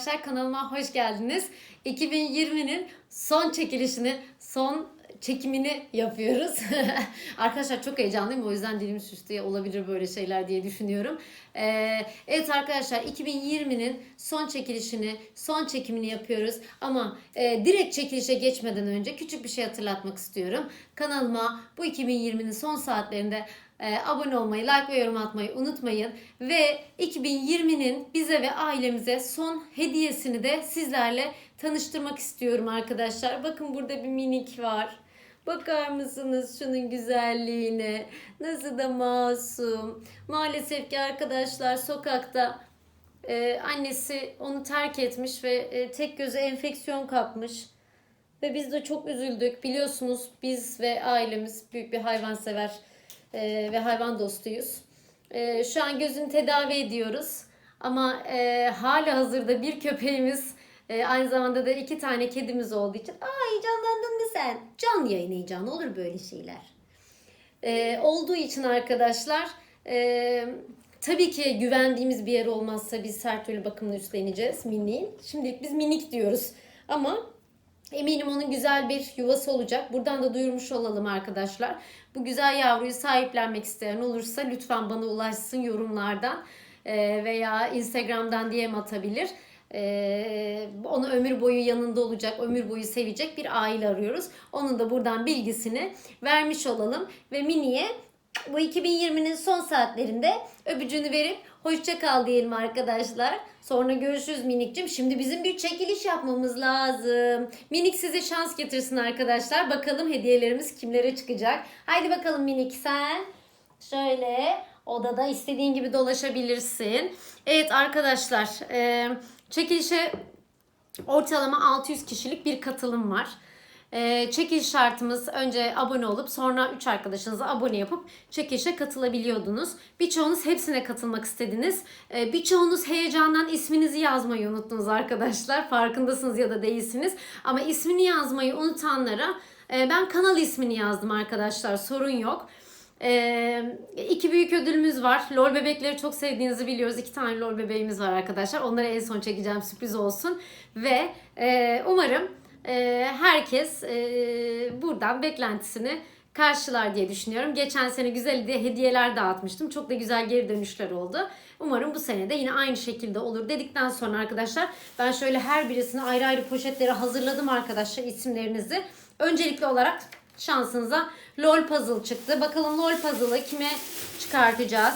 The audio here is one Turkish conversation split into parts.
Arkadaşlar. Kanalıma hoş geldiniz. 2020'nin son çekilişini, son çekimini yapıyoruz. arkadaşlar çok heyecanlıyım. O yüzden dilim sürçtü olabilir böyle şeyler diye düşünüyorum. Ee, evet arkadaşlar 2020'nin son çekilişini, son çekimini yapıyoruz. Ama e, direkt çekilişe geçmeden önce küçük bir şey hatırlatmak istiyorum. Kanalıma bu 2020'nin son saatlerinde e, abone olmayı, like ve yorum atmayı unutmayın. Ve 2020'nin bize ve ailemize son hediyesini de sizlerle tanıştırmak istiyorum arkadaşlar. Bakın burada bir minik var. Bakar mısınız şunun güzelliğine? Nasıl da masum. Maalesef ki arkadaşlar sokakta e, annesi onu terk etmiş ve e, tek gözü enfeksiyon kapmış. Ve biz de çok üzüldük. Biliyorsunuz biz ve ailemiz büyük bir hayvansever e, ve hayvan dostuyuz. E, şu an gözünü tedavi ediyoruz. Ama e, hala hazırda bir köpeğimiz e, aynı zamanda da iki tane kedimiz olduğu için Aa heyecanlandın mı sen? Canlı yayın heyecanı olur böyle şeyler. E, olduğu için arkadaşlar e, tabii ki güvendiğimiz bir yer olmazsa biz her türlü bakımını üstleneceğiz minik. Şimdilik biz minik diyoruz ama Eminim onun güzel bir yuvası olacak. Buradan da duyurmuş olalım arkadaşlar. Bu güzel yavruyu sahiplenmek isteyen olursa lütfen bana ulaşsın yorumlardan Ee, veya Instagram'dan DM atabilir. Ee, onu ömür boyu yanında olacak, ömür boyu sevecek bir aile arıyoruz. Onun da buradan bilgisini vermiş olalım ve Mini'ye bu 2020'nin son saatlerinde öpücüğünü verip hoşça kal diyelim arkadaşlar. Sonra görüşürüz minikcim. Şimdi bizim bir çekiliş yapmamız lazım. Minik size şans getirsin arkadaşlar. Bakalım hediyelerimiz kimlere çıkacak. Haydi bakalım minik sen. Şöyle odada istediğin gibi dolaşabilirsin. Evet arkadaşlar e, çekilişe ortalama 600 kişilik bir katılım var. Ee, çekiliş şartımız önce abone olup sonra 3 arkadaşınıza abone yapıp çekilişe katılabiliyordunuz. Birçoğunuz hepsine katılmak istediniz. Ee, birçoğunuz heyecandan isminizi yazmayı unuttunuz arkadaşlar. Farkındasınız ya da değilsiniz. Ama ismini yazmayı unutanlara e, ben kanal ismini yazdım arkadaşlar. Sorun yok. Ee, iki büyük ödülümüz var. LOL bebekleri çok sevdiğinizi biliyoruz. İki tane LOL bebeğimiz var arkadaşlar. Onları en son çekeceğim sürpriz olsun. Ve e, umarım e, herkes e, buradan beklentisini karşılar diye düşünüyorum. Geçen sene güzel hediyeler dağıtmıştım. Çok da güzel geri dönüşler oldu. Umarım bu sene de yine aynı şekilde olur dedikten sonra arkadaşlar ben şöyle her birisini ayrı ayrı poşetlere hazırladım arkadaşlar isimlerinizi. Öncelikli olarak şansınıza LOL puzzle çıktı. Bakalım LOL puzzle'ı kime çıkartacağız?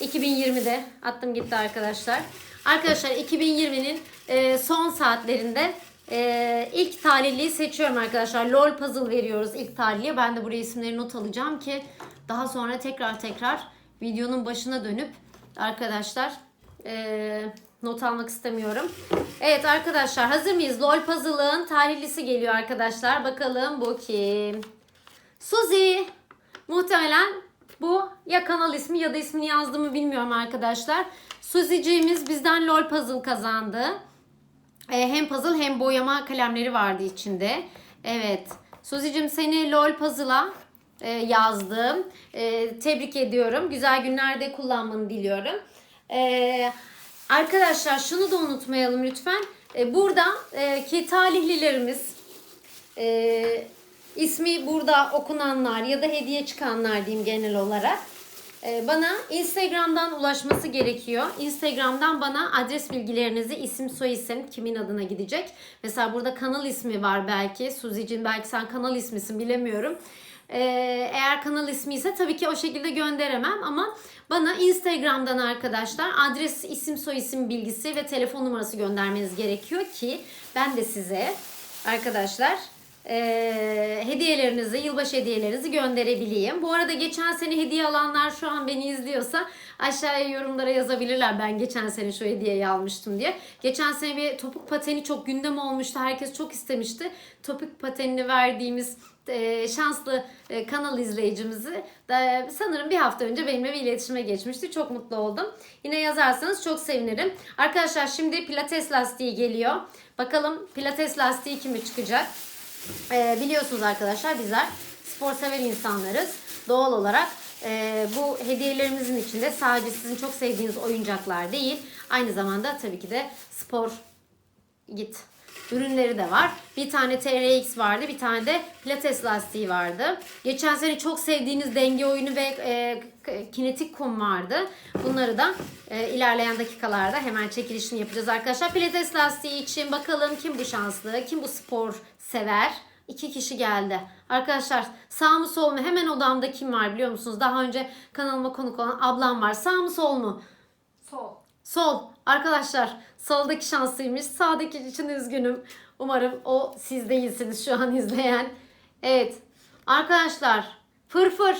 2020'de attım gitti arkadaşlar. Arkadaşlar 2020'nin e, son saatlerinde e, ilk talihliyi seçiyorum arkadaşlar. LOL puzzle veriyoruz ilk talihliye. Ben de buraya isimleri not alacağım ki daha sonra tekrar tekrar videonun başına dönüp arkadaşlar e, not almak istemiyorum. Evet arkadaşlar hazır mıyız? LOL puzzle'ın talihlisi geliyor arkadaşlar. Bakalım bu kim? Suzy. Muhtemelen bu ya kanal ismi ya da ismini yazdığımı bilmiyorum arkadaşlar. Suzy'ciğimiz bizden LOL puzzle kazandı. Ee, hem puzzle hem boyama kalemleri vardı içinde. Evet. Suzy'cim seni LOL puzzle'a e, yazdım. E, tebrik ediyorum. Güzel günlerde kullanmanı diliyorum. E, arkadaşlar şunu da unutmayalım lütfen. E, burada e, ki talihlilerimiz e, ismi burada okunanlar ya da hediye çıkanlar diyeyim genel olarak. Ee, bana Instagram'dan ulaşması gerekiyor. Instagram'dan bana adres bilgilerinizi, isim soy isim kimin adına gidecek. Mesela burada kanal ismi var belki. Suzi'cin belki sen kanal ismisin bilemiyorum. Ee, eğer kanal ismi ise tabii ki o şekilde gönderemem ama bana Instagram'dan arkadaşlar adres, isim, soy isim bilgisi ve telefon numarası göndermeniz gerekiyor ki ben de size arkadaşlar e, hediyelerinizi, yılbaşı hediyelerinizi gönderebileyim. Bu arada geçen sene hediye alanlar şu an beni izliyorsa aşağıya yorumlara yazabilirler. Ben geçen sene şu hediyeyi almıştım diye. Geçen sene bir topuk pateni çok gündem olmuştu. Herkes çok istemişti. Topuk patenini verdiğimiz e, şanslı e, kanal izleyicimizi de sanırım bir hafta önce benimle bir iletişime geçmişti. Çok mutlu oldum. Yine yazarsanız çok sevinirim. Arkadaşlar şimdi pilates lastiği geliyor. Bakalım pilates lastiği kimi çıkacak? E, biliyorsunuz arkadaşlar bizler spor sever insanlarız. Doğal olarak e, bu hediyelerimizin içinde sadece sizin çok sevdiğiniz oyuncaklar değil, aynı zamanda tabii ki de spor git ürünleri de var. Bir tane TRX vardı, bir tane de pilates lastiği vardı. Geçen sene çok sevdiğiniz denge oyunu ve e, kinetik kum vardı. Bunları da e, ilerleyen dakikalarda hemen çekilişini yapacağız arkadaşlar. Pilates lastiği için bakalım kim bu şanslı, kim bu spor sever. İki kişi geldi. Arkadaşlar sağ mı sol mu? Hemen odamda kim var biliyor musunuz? Daha önce kanalıma konuk olan ablam var. Sağ mı sol mu? Sol. Sol. Arkadaşlar soldaki şanslıymış. Sağdaki için üzgünüm. Umarım o siz değilsiniz şu an izleyen. Evet. Arkadaşlar Fırfır.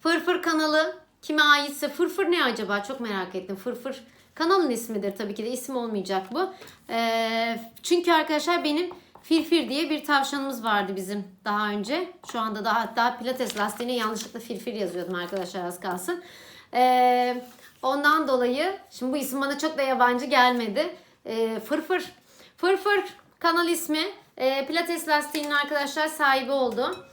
Fırfır kanalı kime aitse Fırfır ne acaba? Çok merak ettim. Fırfır kanalın ismidir tabii ki de isim olmayacak bu. Ee, çünkü arkadaşlar benim Firfir diye bir tavşanımız vardı bizim daha önce. Şu anda da hatta pilates lastiğine yanlışlıkla Firfir yazıyordum arkadaşlar az kalsın. Ee, ondan dolayı şimdi bu isim bana çok da yabancı gelmedi. Ee, Fırfır. Fırfır kanal ismi. Ee, pilates lastiğinin arkadaşlar sahibi oldu.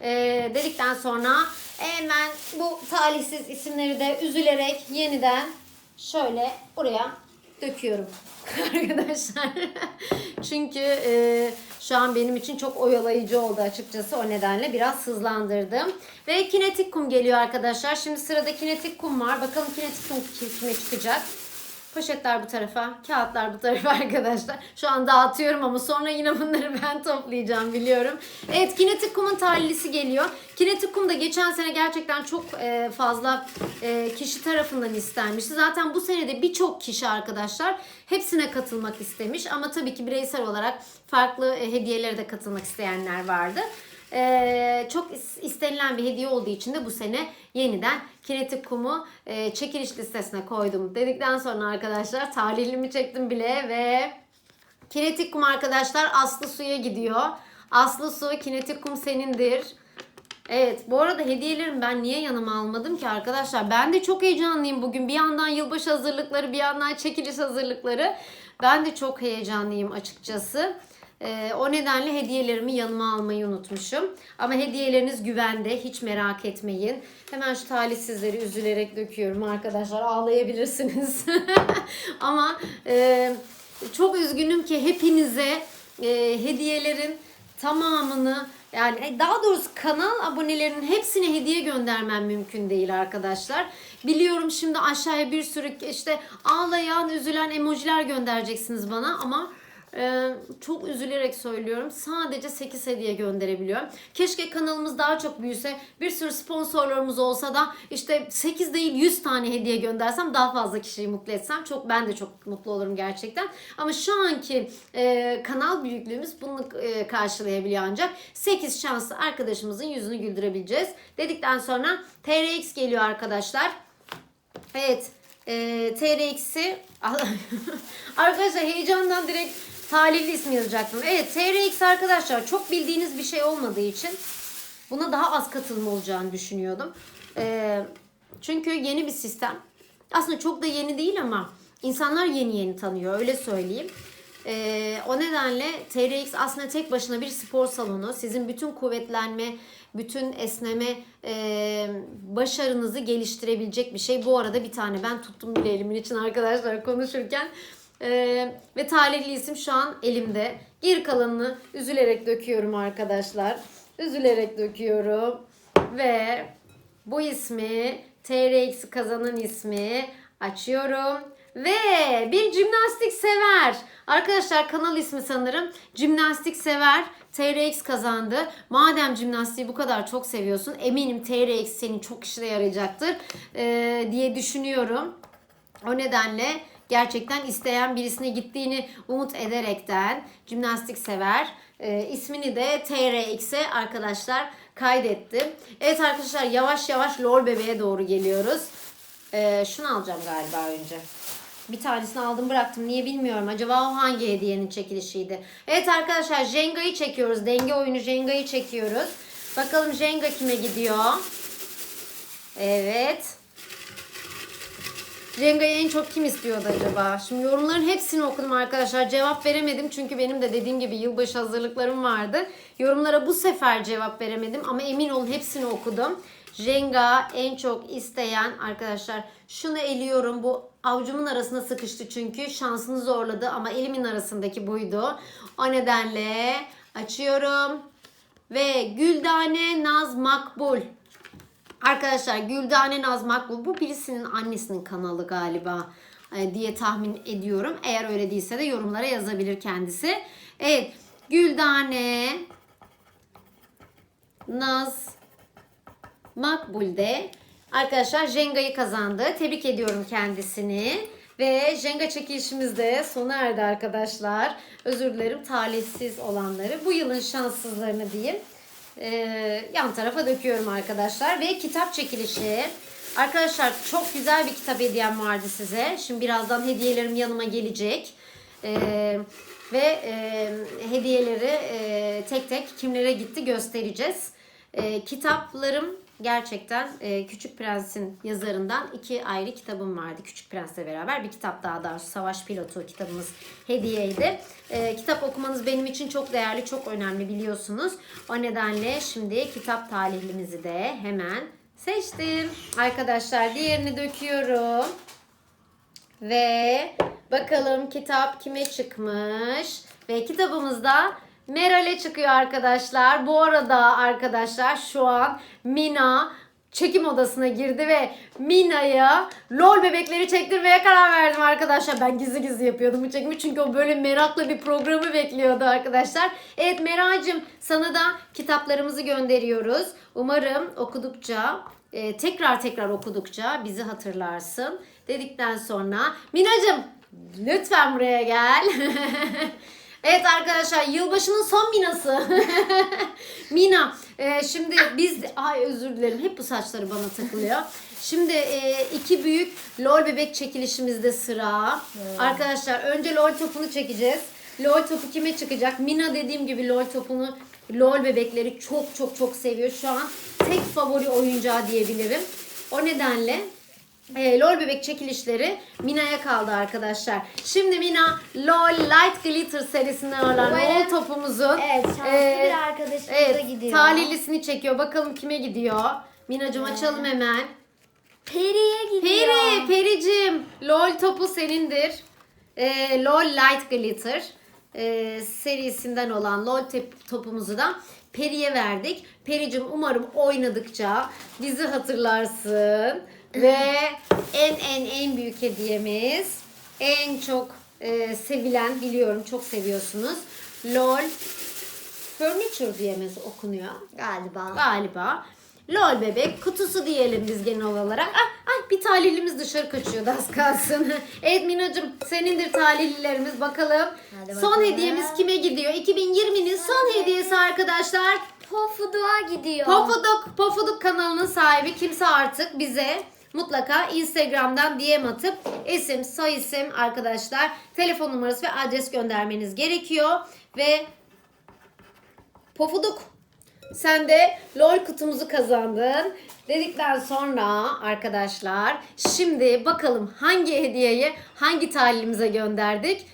Ee, dedikten sonra hemen bu talihsiz isimleri de üzülerek yeniden şöyle buraya döküyorum arkadaşlar. Çünkü e, şu an benim için çok oyalayıcı oldu açıkçası. O nedenle biraz hızlandırdım. Ve kinetik kum geliyor arkadaşlar. Şimdi sırada kinetik kum var. Bakalım kinetik kum kime çıkacak. Poşetler bu tarafa, kağıtlar bu tarafa arkadaşlar. Şu an dağıtıyorum ama sonra yine bunları ben toplayacağım biliyorum. Evet kinetik kumun talihlisi geliyor. Kinetik kum da geçen sene gerçekten çok e, fazla e, kişi tarafından istenmişti. Zaten bu sene de birçok kişi arkadaşlar hepsine katılmak istemiş. Ama tabii ki bireysel olarak farklı e, hediyelere de katılmak isteyenler vardı. Ee, çok is- istenilen bir hediye olduğu için de bu sene yeniden kinetik kumu e, çekiliş listesine koydum dedikten sonra arkadaşlar talihlimi çektim bile ve kinetik kum arkadaşlar Aslı Su'ya gidiyor. Aslı Su kinetik kum senindir. Evet bu arada hediyelerim ben niye yanıma almadım ki arkadaşlar? Ben de çok heyecanlıyım bugün. Bir yandan yılbaşı hazırlıkları bir yandan çekiliş hazırlıkları. Ben de çok heyecanlıyım açıkçası. Ee, o nedenle hediyelerimi yanıma almayı unutmuşum. Ama hediyeleriniz güvende. Hiç merak etmeyin. Hemen şu talihsizleri üzülerek döküyorum arkadaşlar. Ağlayabilirsiniz. Ama e, çok üzgünüm ki hepinize e, hediyelerin tamamını yani daha doğrusu kanal abonelerinin hepsine hediye göndermem mümkün değil arkadaşlar. Biliyorum şimdi aşağıya bir sürü işte ağlayan, üzülen emojiler göndereceksiniz bana ama ee, çok üzülerek söylüyorum. Sadece 8 hediye gönderebiliyorum. Keşke kanalımız daha çok büyüse. Bir sürü sponsorlarımız olsa da işte 8 değil 100 tane hediye göndersem daha fazla kişiyi mutlu etsem çok ben de çok mutlu olurum gerçekten. Ama şu anki e, kanal büyüklüğümüz bunu e, karşılayabiliyor ancak 8 şanslı arkadaşımızın yüzünü güldürebileceğiz. Dedikten sonra TRX geliyor arkadaşlar. Evet. E, TRX'i arkadaşlar heyecandan direkt talihli ismi yazacaktım. Evet TRX arkadaşlar çok bildiğiniz bir şey olmadığı için buna daha az katılım olacağını düşünüyordum. E, çünkü yeni bir sistem. Aslında çok da yeni değil ama insanlar yeni yeni tanıyor öyle söyleyeyim. Ee, o nedenle TRX aslında tek başına bir spor salonu. Sizin bütün kuvvetlenme, bütün esneme e, başarınızı geliştirebilecek bir şey. Bu arada bir tane ben tuttum bile elimin için arkadaşlar konuşurken. Ee, ve talihli isim şu an elimde. Geri kalanını üzülerek döküyorum arkadaşlar. Üzülerek döküyorum. Ve bu ismi TRX kazanan ismi açıyorum. Ve bir jimnastik sever. Arkadaşlar kanal ismi sanırım. Jimnastik sever. TRX kazandı. Madem jimnastiği bu kadar çok seviyorsun eminim TRX senin çok işine yarayacaktır ee, diye düşünüyorum. O nedenle gerçekten isteyen birisine gittiğini umut ederekten jimnastik sever. E, ismini de TRX'e arkadaşlar kaydettim. Evet arkadaşlar yavaş yavaş lol bebeğe doğru geliyoruz. E, şunu alacağım galiba önce. Bir tanesini aldım bıraktım. Niye bilmiyorum. Acaba o hangi hediyenin çekilişiydi? Evet arkadaşlar Jenga'yı çekiyoruz. Denge oyunu Jenga'yı çekiyoruz. Bakalım Jenga kime gidiyor? Evet. Jenga'yı en çok kim istiyordu acaba? Şimdi yorumların hepsini okudum arkadaşlar. Cevap veremedim çünkü benim de dediğim gibi yılbaşı hazırlıklarım vardı. Yorumlara bu sefer cevap veremedim ama emin olun hepsini okudum. Jenga en çok isteyen arkadaşlar şunu eliyorum. Bu avucumun arasına sıkıştı çünkü şansını zorladı ama elimin arasındaki buydu. O nedenle açıyorum. Ve Güldane Naz Makbul. Arkadaşlar Güldane Naz Makbul bu birisinin annesinin kanalı galiba e, diye tahmin ediyorum. Eğer öyle değilse de yorumlara yazabilir kendisi. Evet Güldane Naz Makbul'de arkadaşlar Jenga'yı kazandı. Tebrik ediyorum kendisini. Ve Jenga çekilişimiz de sona erdi arkadaşlar. Özür dilerim talihsiz olanları. Bu yılın şanssızlarını diyeyim. Ee, yan tarafa döküyorum arkadaşlar. Ve kitap çekilişi. Arkadaşlar çok güzel bir kitap hediyem vardı size. Şimdi birazdan hediyelerim yanıma gelecek. Ee, ve e, hediyeleri e, tek tek kimlere gitti göstereceğiz. E, kitaplarım gerçekten e, Küçük Prens'in yazarından iki ayrı kitabım vardı. Küçük Prens'le beraber bir kitap daha doğrusu Savaş Pilotu kitabımız hediyeydi. E, kitap okumanız benim için çok değerli, çok önemli biliyorsunuz. O nedenle şimdi kitap talihlimizi de hemen seçtim. Arkadaşlar diğerini döküyorum. Ve bakalım kitap kime çıkmış? Ve kitabımızda Meral'e çıkıyor arkadaşlar. Bu arada arkadaşlar şu an Mina çekim odasına girdi ve Mina'ya lol bebekleri çektirmeye karar verdim arkadaşlar. Ben gizli gizli yapıyordum bu çekimi çünkü o böyle merakla bir programı bekliyordu arkadaşlar. Evet Meral'cim sana da kitaplarımızı gönderiyoruz. Umarım okudukça e, tekrar tekrar okudukça bizi hatırlarsın dedikten sonra Minacım lütfen buraya gel. evet arkadaşlar yılbaşının son Minası. Mina e, şimdi biz ay özür dilerim hep bu saçları bana takılıyor. Şimdi e, iki büyük lol bebek çekilişimizde sıra. Arkadaşlar önce lol topunu çekeceğiz. LOL topu kime çıkacak? Mina dediğim gibi LOL topunu LOL bebekleri çok çok çok seviyor. Şu an tek favori oyuncağı diyebilirim. O nedenle e, LOL bebek çekilişleri Mina'ya kaldı arkadaşlar. Şimdi Mina LOL Light Glitter serisinden olan LOL topumuzun Evet şanslı e, bir arkadaşımıza evet, gidiyor. talihlisini çekiyor. Bakalım kime gidiyor? Minacım açalım hemen. Peri'ye gidiyor. Peri, Pericim. LOL topu senindir. Ee, LOL Light Glitter e, serisinden olan LOL tep- topumuzu da Peri'ye verdik. Pericim umarım oynadıkça bizi hatırlarsın. Ve en en en büyük hediyemiz en çok e, sevilen biliyorum çok seviyorsunuz. LOL Furniture diye mi okunuyor? Galiba. Galiba. LOL bebek kutusu diyelim biz genel olarak. Ah, ay bir talihlimiz dışarı kaçıyordu az kalsın. evet Minacığım senindir talihlilerimiz bakalım. Hadi Son bakalım. hediyemiz kime gidiyor? 2020'nin son hediyesi arkadaşlar. Pofuduk'a gidiyor. Pofuduk, Pofuduk kanalının sahibi kimse artık bize mutlaka Instagram'dan DM atıp isim, soy isim arkadaşlar, telefon numarası ve adres göndermeniz gerekiyor. Ve Pofuduk sen de LOL kutumuzu kazandın. Dedikten sonra arkadaşlar şimdi bakalım hangi hediyeyi hangi talihimize gönderdik.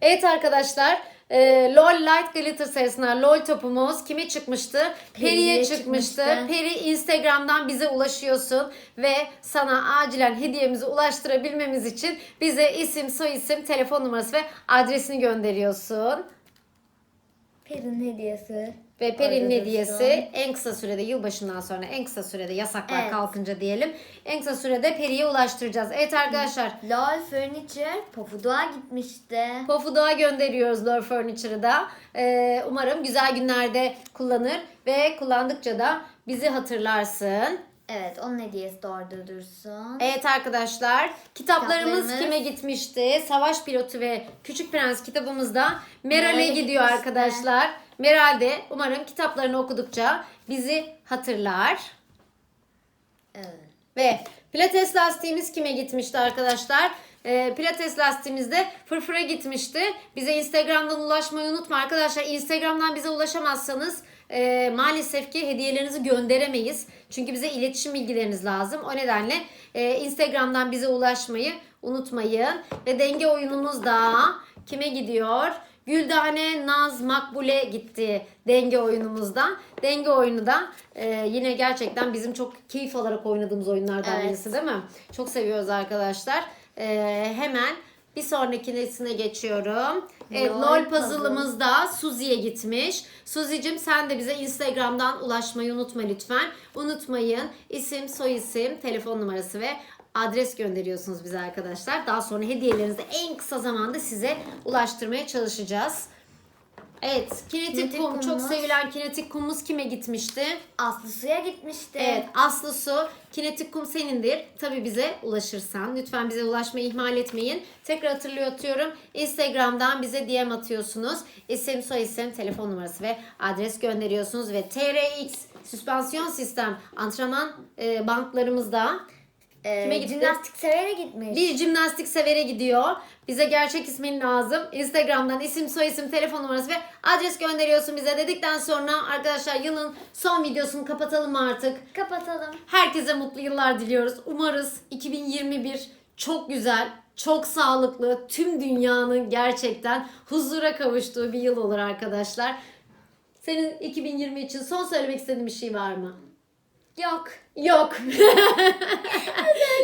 Evet arkadaşlar e, LOL Light Glitter serisinden LOL topumuz kime çıkmıştı? Peri'ye Peri'ye çıkmıştı. çıkmıştı. Peri Instagram'dan bize ulaşıyorsun ve sana acilen hediyemizi ulaştırabilmemiz için bize isim, soy isim, telefon numarası ve adresini gönderiyorsun. Peri'nin hediyesi. Ve Peri'nin hediyesi en kısa sürede yılbaşından sonra en kısa sürede yasaklar Evet. kalkınca diyelim en kısa sürede Peri'ye ulaştıracağız. Evet arkadaşlar LOL Furniture Pofuduk'a gitmişti. Pofuduk'a gönderiyoruz Lore Furniture'ı da. Ee, umarım güzel günlerde kullanır ve kullandıkça da bizi hatırlarsın. Evet onun hediyesi de orada dursun. Evet arkadaşlar kitaplarımız, Kitaplarımız. kime gitmişti? Savaş Pilotu ve Küçük Prens kitabımızda Meral'e Meral'e gidiyor gitmişti. arkadaşlar. Meral de umarım kitaplarını okudukça bizi hatırlar. Evet. Ve pilates lastiğimiz kime gitmişti arkadaşlar? Ee, pilates lastiğimizde fırfıra gitmişti. Bize Instagram'dan ulaşmayı unutma arkadaşlar. Instagram'dan bize ulaşamazsanız e, maalesef ki hediyelerinizi gönderemeyiz. Çünkü bize iletişim bilgileriniz lazım. O nedenle e, Instagram'dan bize ulaşmayı unutmayın. Ve denge oyunumuz da kime gidiyor? Güldane, Naz, Makbule gitti denge oyunumuzdan. Denge oyunu da e, yine gerçekten bizim çok keyif alarak oynadığımız oyunlardan Evet. birisi değil mi? Çok seviyoruz arkadaşlar. E, hemen bir sonrakisine geçiyorum. Evet, Lol LOL puzzle. puzzle'ımız da Suzi'ye gitmiş. Suzi'cim sen de bize Instagram'dan ulaşmayı unutma lütfen. Unutmayın isim, soyisim, telefon numarası ve adres gönderiyorsunuz bize arkadaşlar. Daha sonra hediyelerinizi en kısa zamanda size ulaştırmaya çalışacağız. Evet, kinetik, Kinetik kum çok kumumuz. sevilen kinetik kumumuz kime gitmişti? Aslı suya gitmişti. Evet Aslı Su kinetik kum senindir. Tabi bize ulaşırsan. Lütfen bize ulaşmayı ihmal etmeyin. Tekrar hatırlatıyorum. Instagram'dan bize DM atıyorsunuz. İsim, soyisim, telefon numarası ve adres gönderiyorsunuz. Ve TRX süspansiyon sistem antrenman e, banklarımızda Ee, Kime gitti? Jimnastik severe gitmiş. bir jimnastik severe gidiyor. Bize gerçek ismin lazım. Instagram'dan isim, soyisim, telefon numarası ve adres gönderiyorsun bize dedikten sonra arkadaşlar yılın son videosunu kapatalım artık. Kapatalım. Herkese mutlu yıllar diliyoruz. Umarız 2021 çok güzel, çok sağlıklı, tüm dünyanın gerçekten huzura kavuştuğu bir yıl olur arkadaşlar. Senin 2020 için son söylemek istediğin bir şey var mı? Yok. Yok.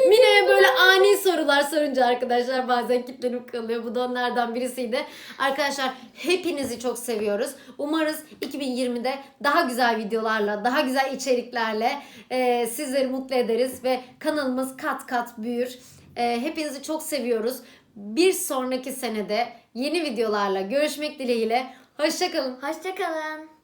Mine'ye böyle ani sorular sorunca arkadaşlar bazen kilitlenip kalıyor. Bu da onlardan birisiydi. Arkadaşlar hepinizi çok seviyoruz. Umarız 2020'de daha güzel videolarla, daha güzel içeriklerle e, sizleri mutlu ederiz ve kanalımız kat kat büyür. E, hepinizi çok seviyoruz. Bir sonraki senede yeni videolarla görüşmek dileğiyle. Hoşçakalın. Hoşçakalın.